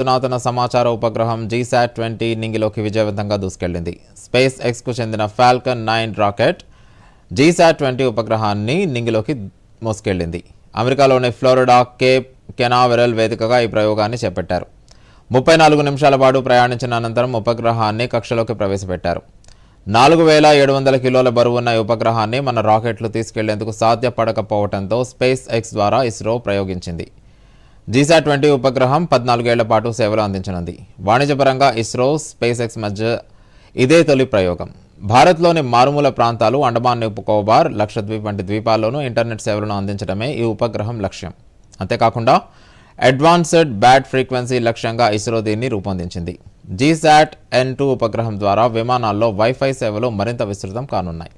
అధునాతన సమాచార ఉపగ్రహం జీశాట్ ట్వంటీ నింగిలోకి విజయవంతంగా దూసుకెళ్ళింది స్పేస్ ఎక్స్కు చెందిన Falcon nine rocket GSAT twenty ఉపగ్రహాన్ని నింగిలోకి మోసుకెళ్ళింది అమెరికాలోని ఫ్లోరిడా కేప్ కెనావెరల్ వేదికగా ఈ ప్రయోగాన్ని చేపట్టారు. ముప్పై నాలుగు నిమిషాల పాటు ప్రయాణించిన అనంతరం ఉపగ్రహాన్ని కక్షలోకి ప్రవేశపెట్టారు. నాలుగు వేల ఏడు వందల కిలోల బరువున్న ఈ ఉపగ్రహాన్ని మన రాకెట్లు తీసుకెళ్ళేందుకు సాధ్యపడకపోవడంతో స్పేస్ ఎక్స్ ద్వారా ఇస్రో ప్రయోగించింది. జీసా ట్వంటీ ఉపగ్రహం పద్నాలుగేళ్ళ పాటు సేవలు అందించనుంది. వాణిజ్యపరంగా ఇస్రో స్పేస్ ఎక్స్ మధ్య ఇదే తొలి ప్రయోగం. భారత్లోని మారుమూల ప్రాంతాలు అండమాన్ నికోబార్ లక్షద్వీప్ వంటి ద్వీపాల్లోనూ ఇంటర్నెట్ సేవలను అందించడమే ఈ ఉపగ్రహం లక్ష్యం. అంతేకాకుండా అడ్వాన్స్డ్ బ్యాడ్ ఫ్రీక్వెన్సీ లక్ష్యంగా ఇస్రో దీన్ని రూపొందించింది. జీశాట్ ఎన్ టూ ఉపగ్రహం ద్వారా విమానాల్లో వైఫై సేవలు మరింత విస్తృతం కానున్నాయి.